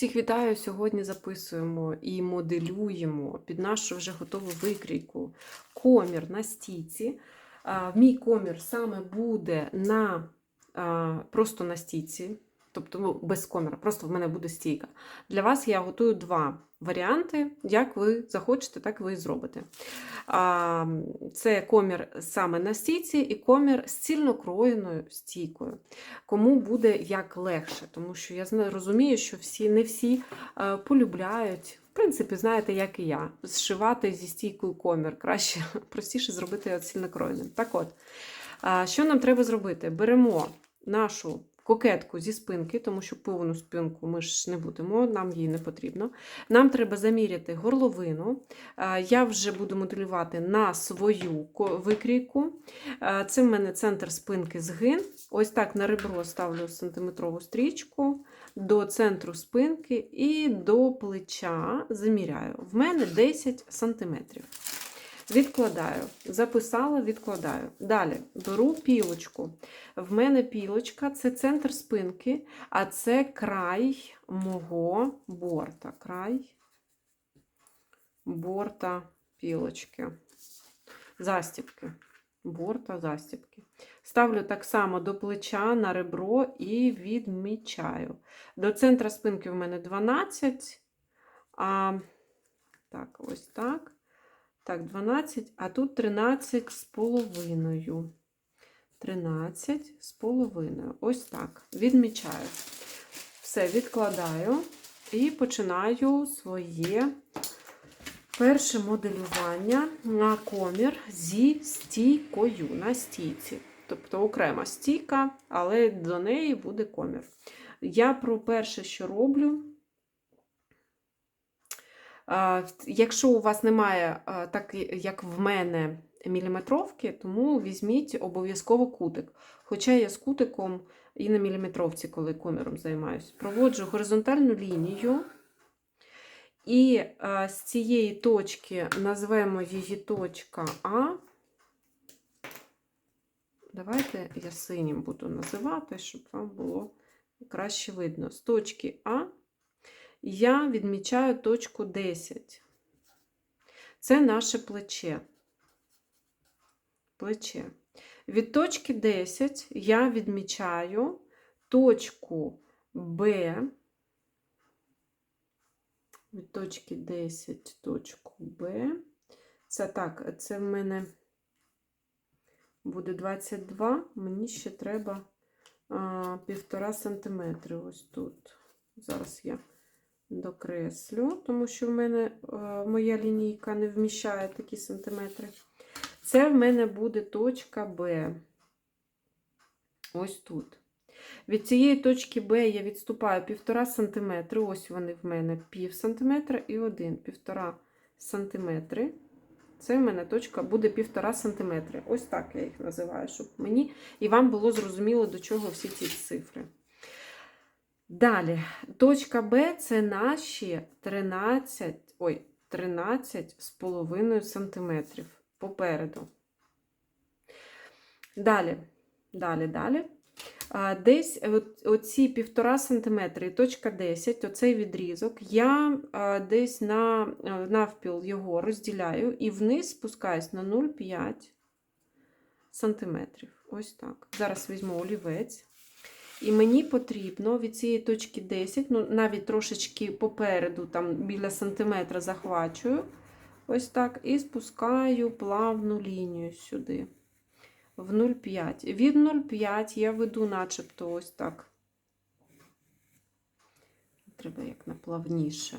Всіх вітаю! Сьогодні записуємо і моделюємо під нашу вже готову викрійку комір на стійці. Мій комір саме буде на, просто на стійці, тобто ну, без коміра, просто в мене буде стійка. Для вас я готую два варіанти. Як ви захочете, так ви і зробите. Це комір саме на стійці і комір з цільнокроєною стійкою кому буде як легше, тому що я розумію, що всі не всі е, полюбляють. В принципі, знаєте, як і я, зшивати зі стійкою комір. Краще простіше зробити цільнокроєним. Так от, що нам треба зробити? Беремо нашу кокетку зі спинки, тому що повну спинку ми ж не будемо, нам її не потрібно. Нам треба заміряти горловину. Е, Я вже буду моделювати на свою викрійку. Е, Це в мене центр спинки згин. Ось так на ребро ставлю сантиметрову стрічку до центру спинки і до плеча заміряю. В мене 10 сантиметрів. Відкладаю, записала, відкладаю. Далі беру пілочку. В мене пілочка це центр спинки, а це край мого борта. Край борта пілочки. Застібки. Борта застібки. Ставлю так само до плеча на ребро і відмічаю. До центра спинки в мене 12. А, так, ось так. Так, 12, а тут 13 з половиною. 13 з половиною. Ось так. Відмічаю. Все, відкладаю і починаю своє перше моделювання на комір зі стійкою на стійці. Тобто окрема стійка, але до неї буде комір. Я про перше, що роблю. Якщо у вас немає, так як в мене, міліметровки, тому візьміть обов'язково кутик. Хоча я з кутиком і на міліметровці, коли коміром займаюся, проводжу горизонтальну лінію. І з цієї точки назвемо її точка А. Давайте я синім буду називати, щоб вам було краще видно. З точки А я відмічаю точку 10. Це наше плече. Плече. Від точки 10 я відмічаю точку Б. Від точки 10 точку Б. Це так, це в мене буде 22, мені ще треба півтора сантиметри ось тут. Зараз я докреслю, тому що в мене а, моя лінійка не вміщає такі сантиметри. Це в мене буде точка Б. Ось тут. Від цієї точки Б я відступаю 1,5 см. Ось вони в мене пів сантиметра і один 1,5 сантиметри. Це в мене точка буде 1,5 см. Ось так я їх називаю, щоб мені і вам було зрозуміло, до чого всі ці цифри. Далі, точка Б це наші 13, ой, 13 з половиною сантиметрів попереду. Далі, далі, далі. Десь оці 1,5 см і точка 10, оцей відрізок, я десь на, навпіл його розділяю і вниз спускаюсь на 0,5 см. Ось так. Зараз візьму олівець. І мені потрібно від цієї точки 10, ну навіть трошечки попереду, там біля сантиметра захвачую, ось так, і спускаю плавну лінію сюди в 0,5. Від 0,5 я веду начебто ось так. Треба як наплавніше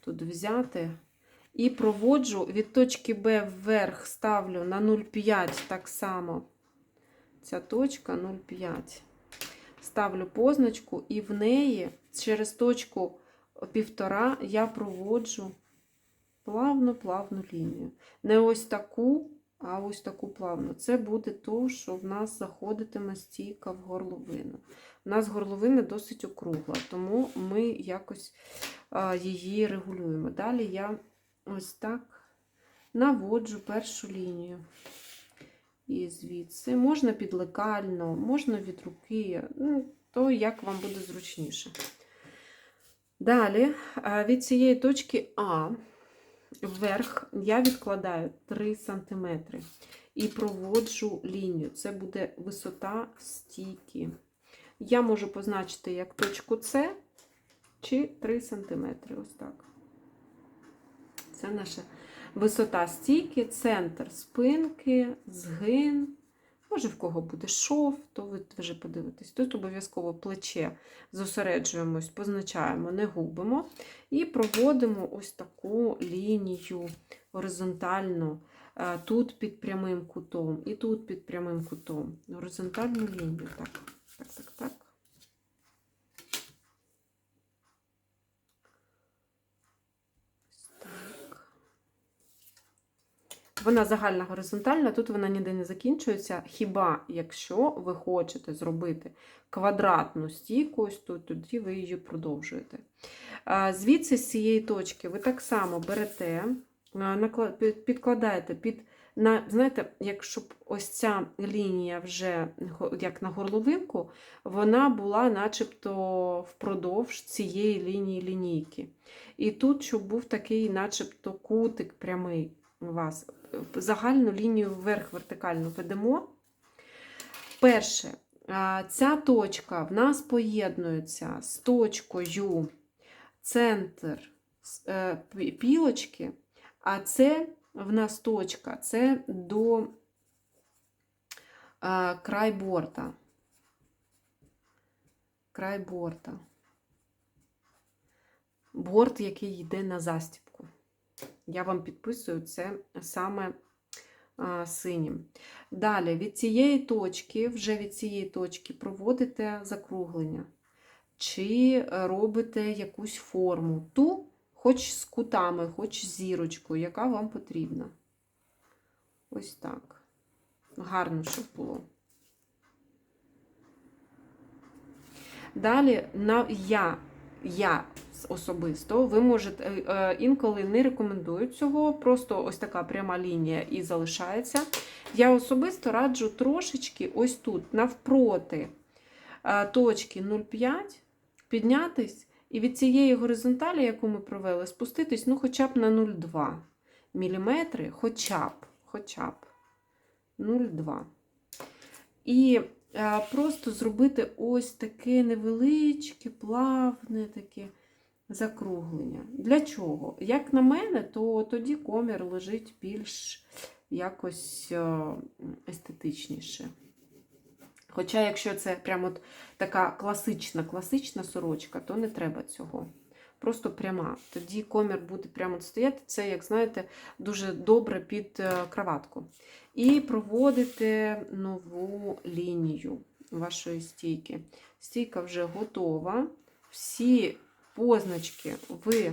тут взяти. І проводжу від точки Б вверх ставлю на 0,5 так само. Ця точка 0,5. Ставлю позначку, і в неї через точку 1,5 я проводжу плавну-плавну лінію. Не ось таку, а ось таку плавну. Це буде то, що в нас заходитиме стійка в горловину. У нас горловина досить округла, тому ми якось її регулюємо. Далі я ось так наводжу першу лінію. І звідси можна підлекально, можна від руки, ну, то як вам буде зручніше. Далі від цієї точки А вверх я відкладаю 3 см і проводжу лінію. Це буде висота стійки. Я можу позначити як точку С чи 3 см. Ось так. Це наша висота стійки, центр спинки, згин. Може, в кого буде шов, то ви вже подивитесь. Тут обов'язково плече зосереджуємось, позначаємо, не губимо. І проводимо ось таку лінію горизонтальну. Е, Тут під прямим кутом, і тут під прямим кутом. Горизонтальну лінію. Так, так. Ось так. Вона загальна горизонтальна, тут вона ніде не закінчується. Хіба якщо ви хочете зробити квадратну стійку, тут, тоді ви її продовжуєте. Звідси з цієї точки ви так само берете, підкладаєте під. На, знаєте, якщо б ось ця лінія вже як на горловинку, вона була начебто впродовж цієї лінії лінійки. І тут, щоб був такий, начебто, кутик прямий вас. Загальну лінію вверх вертикально ведемо. Перше, ця точка в нас поєднується з точкою центр е, пі- пілочки, а це в нас точка, це до край борта. Край борта. Борт, який йде на застібку. Я вам підписую це саме синім. Далі, від цієї точки, вже від цієї точки проводите закруглення. Чи робите якусь форму. Ту, хоч з кутами, хоч з зірочкою, яка вам потрібна. Ось так. Гарно, щоб було. Далі на я, я особисто, ви можете е, е, інколи не рекомендую цього, просто ось така пряма лінія і залишається. Я особисто раджу трошечки ось тут, навпроти е, точки 0,5, піднятись і від цієї горизонталі, яку ми провели, спуститись ну, хоча б на 0,2 мм, хоча б, хоча б 0,2. І просто зробити ось таке невеличке, плавне таке закруглення. Для чого? Як на мене, то тоді комір лежить більш якось е, естетичніше. Хоча, якщо це прямо от така класична, класична сорочка, то не треба цього. Просто пряма. Тоді комір буде прямо стояти. Це, як знаєте, дуже добре під е, краватку. І проводите нову лінію вашої стійки. Стійка вже готова. Всі позначки ви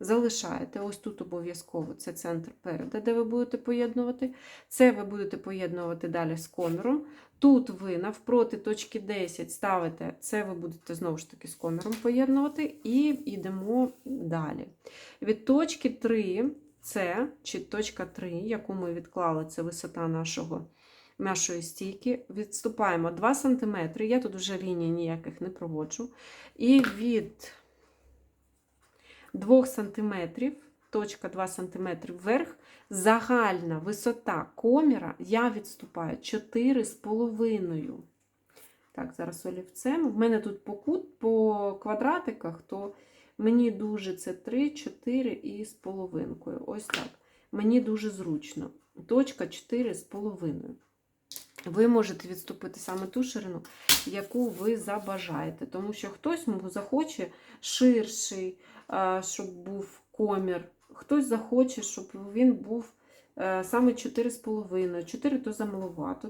залишаєте. Ось тут обов'язково це центр переда, де ви будете поєднувати. Це ви будете поєднувати далі з коміром. Тут ви навпроти точки 10 ставите, це ви будете знову ж таки з коміром поєднувати, і йдемо далі. Від точки 3 це чи точка 3, яку ми відклали, це висота нашого, нашої стійки. Відступаємо 2 см. Я тут вже ліній ніяких не проводжу. І від 2 см, точка 2 см вверх, загальна висота коміра я відступаю 4,5. Так, зараз олівцем. В мене тут по, кут, по квадратиках, то Мені дуже це 3, 4 і з половинкою. Ось так. Мені дуже зручно. Точка 4 з половиною. Ви можете відступити саме ту ширину, яку ви забажаєте. Тому що хтось захоче ширший, щоб був комір, хтось захоче, щоб він був е, саме 4,5. 4 то замалувато.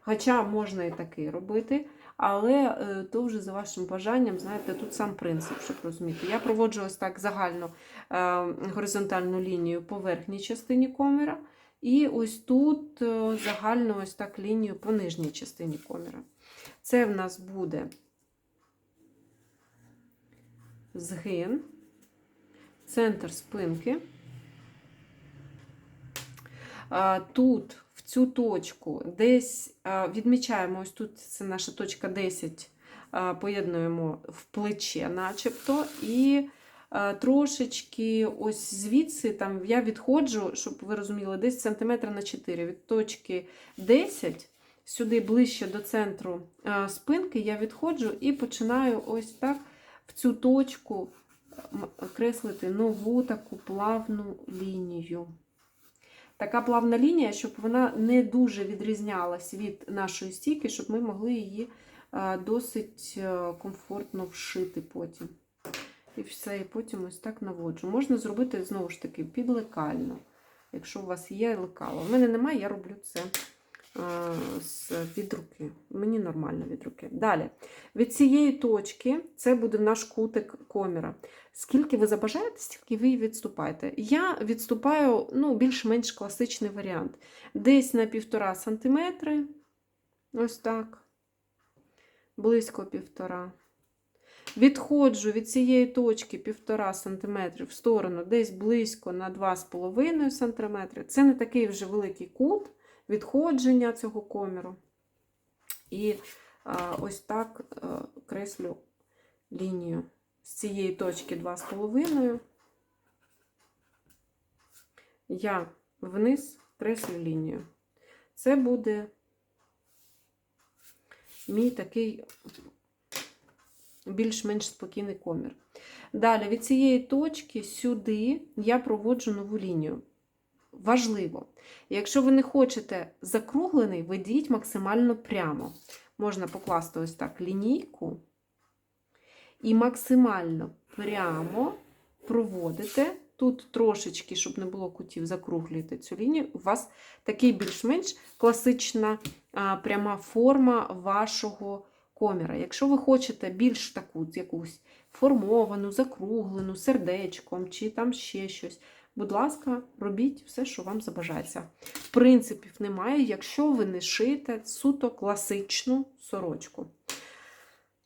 Хоча можна і такий робити. Але е, то вже за вашим бажанням, знаєте, тут сам принцип, щоб розуміти. Я проводжу ось так загальну е, горизонтальну лінію по верхній частині коміра, і ось тут е, загальну ось так лінію по нижній частині коміра. Це в нас буде згин, центр спинки. Тут в цю точку десь відмічаємо, ось тут це наша точка 10, е, поєднуємо в плече, начебто, і трошечки ось звідси там я відходжу, щоб ви розуміли, десь сантиметра на 4 від точки 10. Сюди ближче до центру е, спинки я відходжу і починаю ось так в цю точку креслити нову таку плавну лінію. Така плавна лінія, щоб вона не дуже відрізнялась від нашої стійки, щоб ми могли її е, досить е, комфортно вшити потім. І все, і потім ось так наводжу. Можна зробити знову ж таки підлекально, якщо у вас є лекало. У мене немає, я роблю це е, з від руки. Мені нормально від руки. Далі. Від цієї точки це буде наш кутик коміра. Скільки ви забажаєте, стільки ви відступаєте. Я відступаю ну, більш-менш класичний варіант. Десь на 1,5 см. Ось так. Близько півтора. Відходжу від цієї точки 1,5 см в сторону, десь близько на 2,5 см. Це не такий вже великий кут відходження цього коміру. І а, ось так а, креслю лінію з цієї точки 2,5. Я вниз креслю лінію. Це буде мій такий більш-менш спокійний комір. Далі від цієї точки сюди я проводжу нову лінію. Важливо, якщо ви не хочете закруглений, ведіть максимально прямо. Можна покласти ось так лінійку і максимально прямо проводите. Тут трошечки, щоб не було кутів, закруглюєте цю лінію. У вас такий більш-менш класична а, пряма форма вашого коміра. Якщо ви хочете більш таку якусь формовану, закруглену, сердечком чи там ще щось, будь ласка, робіть все, що вам забажається. Принципів немає, якщо ви не шиєте суто класичну сорочку.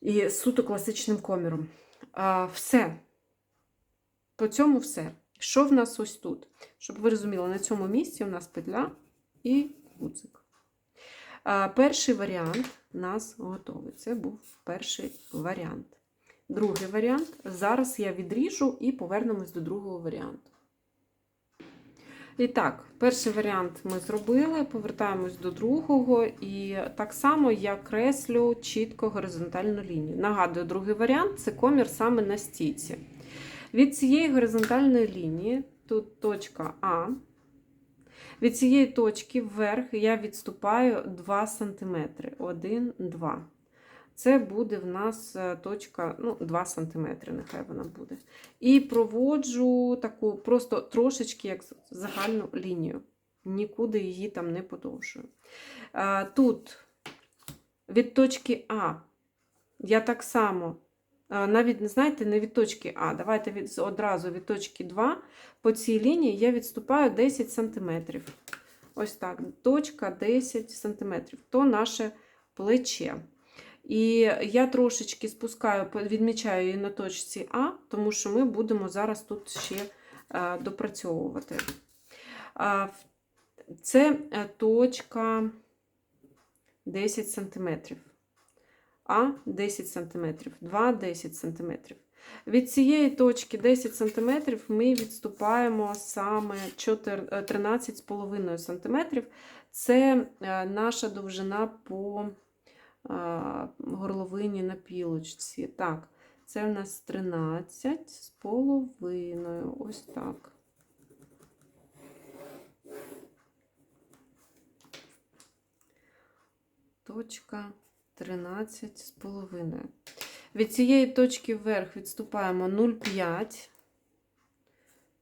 І суто класичним коміром. А, все. По цьому все. Що в нас ось тут? Щоб ви розуміли, на цьому місці у нас петля і гудзик. Перший варіант нас готовий. Це був перший варіант. Другий варіант. Зараз я відріжу і повернемось до другого варіанту. І так, перший варіант ми зробили, повертаємось до другого, і так само я креслю чітко горизонтальну лінію. Нагадую, другий варіант це комір саме на стійці. Від цієї горизонтальної лінії, тут точка А, від цієї точки вверх я відступаю 2 см. 1, 2. Це буде в нас е, точка ну, 2 см, нехай вона буде. І проводжу таку просто трошечки як загальну лінію. Нікуди її там не подовжую. Е, Тут від точки А я так само, навіть, знаєте, не від точки А, давайте від, одразу від точки 2 по цій лінії я відступаю 10 см. Ось так, точка 10 см. То наше плече. І я трошечки спускаю, відмічаю її на точці А, тому що ми будемо зараз тут ще е, допрацьовувати. Це е, точка 10 см. А 10 см, 2 10 см. Від цієї точки 10 см ми відступаємо саме 13,5 см. Це е, наша довжина по горловині на пілочці. Так, це в нас 13 з половиною. Ось так. Точка 13 з половиною. Від цієї точки вверх відступаємо 0,5.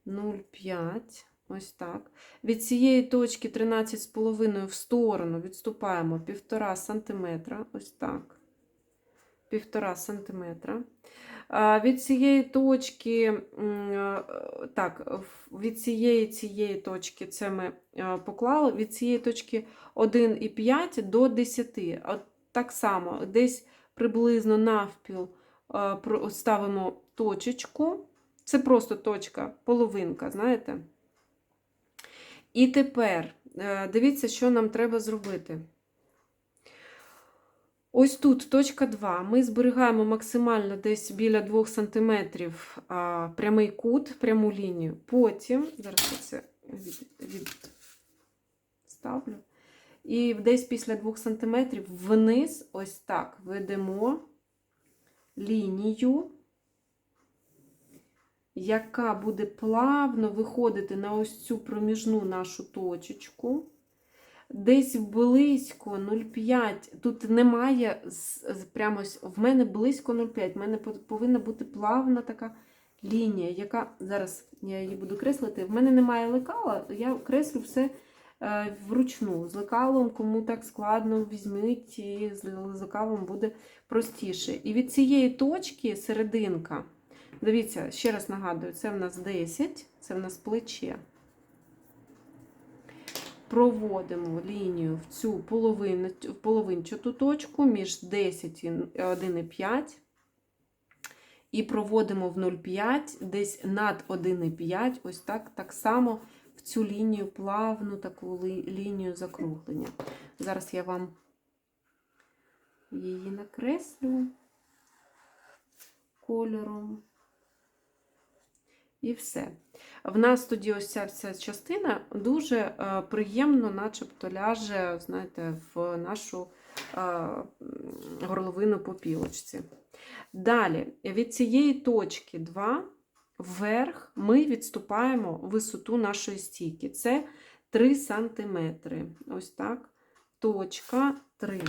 0,5. Ось так. Від цієї точки 13,5 в сторону відступаємо 1,5 см. Ось так. 1,5 см. Від цієї точки, так, від цієї цієї точки це ми поклали, від цієї точки 1,5 до 10. Так само, десь приблизно навпіл ставимо точечку. Це просто точка, половинка, знаєте? І тепер дивіться, що нам треба зробити. Ось тут точка 2. Ми зберігаємо максимально десь біля 2 см прямий кут, пряму лінію. Потім, зараз я це від, відставлю. І десь після 2 см вниз, ось так, ведемо лінію, яка буде плавно виходити на ось цю проміжну нашу точечку. Десь близько 0,5. Тут немає прямо в мене близько 0,5. В мене повинна бути плавна така лінія, яка зараз я її буду креслити. В мене немає лекала, я креслю все вручну. З лекалом, кому так складно, візьміть, і з лекалом буде простіше. І від цієї точки серединка, дивіться, ще раз нагадую, це в нас 10, це в нас плече проводимо лінію в цю половину, в половинчату точку між 10 і 1,5 і проводимо в 0,5 десь над 1,5, ось так, так само в цю лінію, плавну таку лінію закруглення. Зараз я вам її накреслю кольором. І все. В нас тоді ось ця вся частина дуже е, приємно, начебто ляже, знаєте, в нашу е, горловину по пілочці. Далі, від цієї точки 2 вверх ми відступаємо висоту нашої стійки. Це 3 см. Ось так. Точка 3.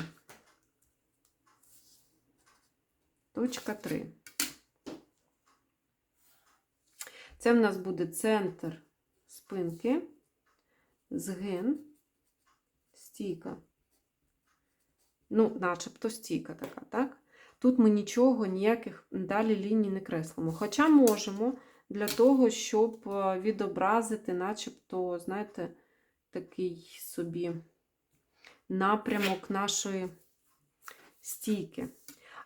Точка 3. Це в нас буде центр спинки, згин, стійка. Ну, начебто стійка така, так? Тут ми нічого, ніяких далі ліній не креслимо. Хоча можемо для того, щоб е, відобразити, начебто, знаєте, такий собі напрямок нашої стійки.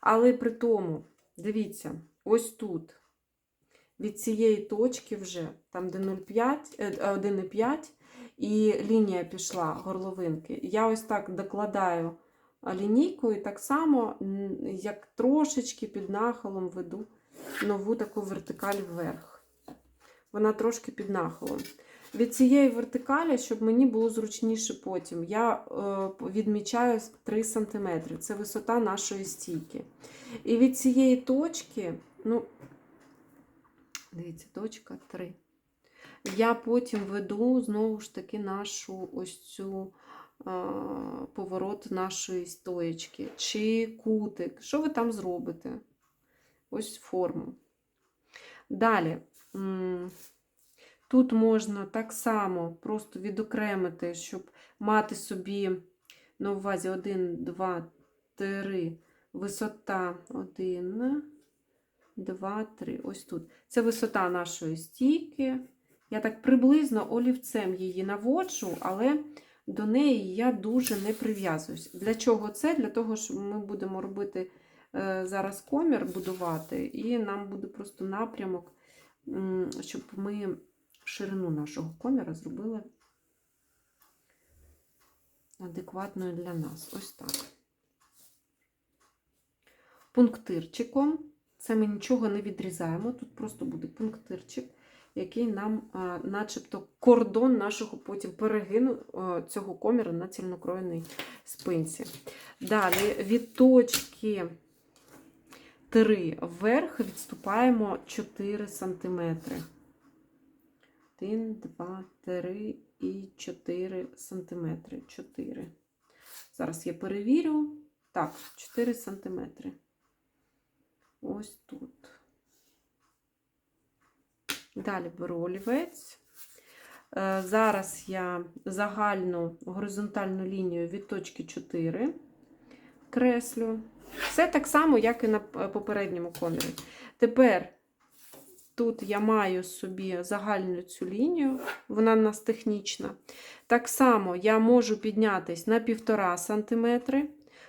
Але при тому, дивіться, ось тут від цієї точки вже, там де 0,5, е, 1,5, і лінія пішла горловинки. Я ось так докладаю лінійкою, так само, як трошечки під нахилом веду нову таку вертикаль вверх. Вона трошки під нахилом. Від цієї вертикалі, щоб мені було зручніше потім, я е, відмічаю 3 см. Це висота нашої стійки. І від цієї точки, ну, Дивіться, точка 3. Я потім веду знову ж таки нашу ось цю поворот нашої стоєчки. Чи кутик. Що ви там зробите? Ось форму. Далі. Тут можна так само просто відокремити, щоб мати собі на увазі 1, 2, 3, висота 1. 2, 3. Ось тут. Це висота нашої стійки. Я так приблизно олівцем її наводжу, але до неї я дуже не прив'язуюсь. Для чого це? Для того, що ми будемо робити е, зараз комір будувати, і нам буде просто напрямок, щоб ми ширину нашого коміра зробили адекватною для нас. Ось так. Пунктирчиком. Це ми нічого не відрізаємо. Тут просто буде пунктирчик, який нам, а, начебто, кордон нашого потім перегину а, цього коміра на цільнокроєній спинці. Далі від точки 3 вверх відступаємо 4 см. 1, 2, 3 і 4 см. 4. Зараз я перевірю. Так, 4 сантиметри. Ось тут. Далі беру олівець. Е, Зараз я загальну горизонтальну лінію від точки 4 креслю. Все так само, як і на попередньому комірі. Тепер тут я маю собі загальну цю лінію, вона в нас технічна. Так само я можу піднятись на 1,5 см.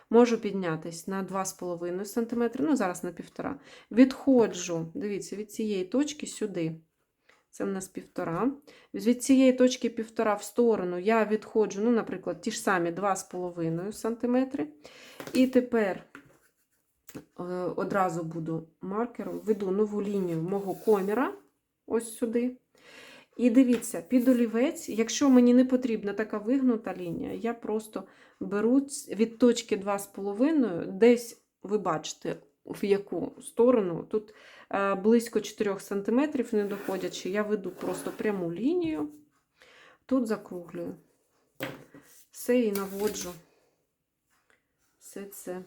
Можу піднятись на 2,5 см, ну зараз на 1,5 Відходжу, дивіться, від цієї точки сюди. Це в нас півтора. Від цієї точки півтора в сторону я відходжу, ну, наприклад, ті ж самі 2,5 см. І тепер е, одразу буду маркером, веду нову лінію мого коміра ось сюди. І дивіться, під олівець, якщо мені не потрібна така вигнута лінія, я просто беру від точки 2,5, десь ви бачите, в яку сторону. Тут близько 4 см не доходячи, я веду просто пряму лінію, тут закруглюю. Все і наводжу. Все це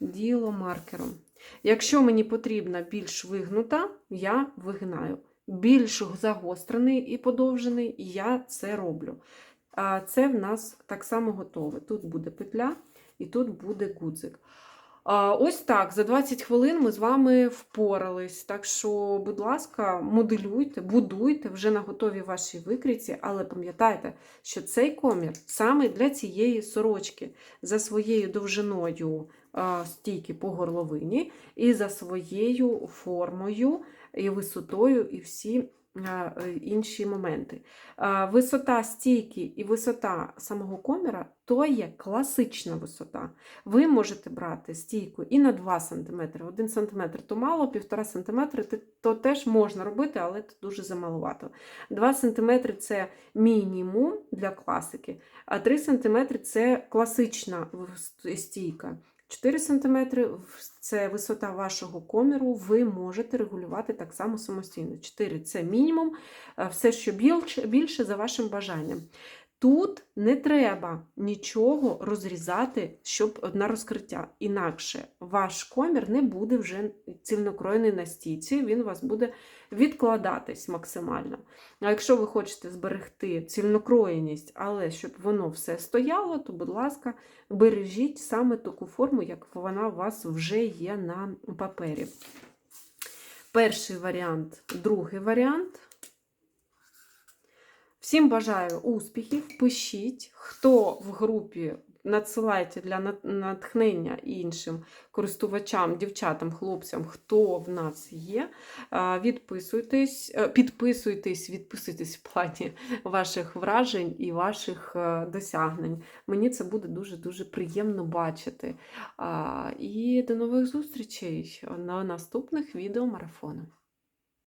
діло маркером. Якщо мені потрібна більш вигнута, я вигинаю. Більш загострений і подовжений, я це роблю. А це в нас так само готове. Тут буде петля і тут буде гудзик. Ось так, за 20 хвилин ми з вами впорались. Так що, будь ласка, моделюйте, будуйте вже на готовій вашій викрійці, але пам'ятайте, що цей комір саме для цієї сорочки за своєю довжиною стійки по горловині і за своєю формою і висотою, і всі інші моменти. Висота стійки і висота самого коміра то є класична висота. Ви можете брати стійку і на 2 см. 1 см то мало, 1,5 см то теж можна робити, але це дуже замалувато. 2 см це мінімум для класики, а 3 см це класична стійка. 4 см це висота вашого коміру, ви можете регулювати так само самостійно. 4 це мінімум, е, все, що більше, більше за вашим бажанням. Тут не треба нічого розрізати, щоб на розкриття. Інакше ваш комір не буде вже цільнокроєний на стійці, він у вас буде відкладатись максимально. А якщо ви хочете зберегти цільнокроєність, але щоб воно все стояло, то, будь ласка, бережіть саме таку форму, як вона у вас вже є на папері. Перший варіант, другий варіант. Всім бажаю успіхів. Пишіть, хто в групі надсилайте для натхнення іншим користувачам, дівчатам, хлопцям, хто в нас є. Відписуйтесь, е, підписуйтесь, відписуйтесь в плані ваших вражень і ваших е, досягнень. Мені це буде дуже-дуже приємно бачити. І до нових зустрічей на наступних відео марафону.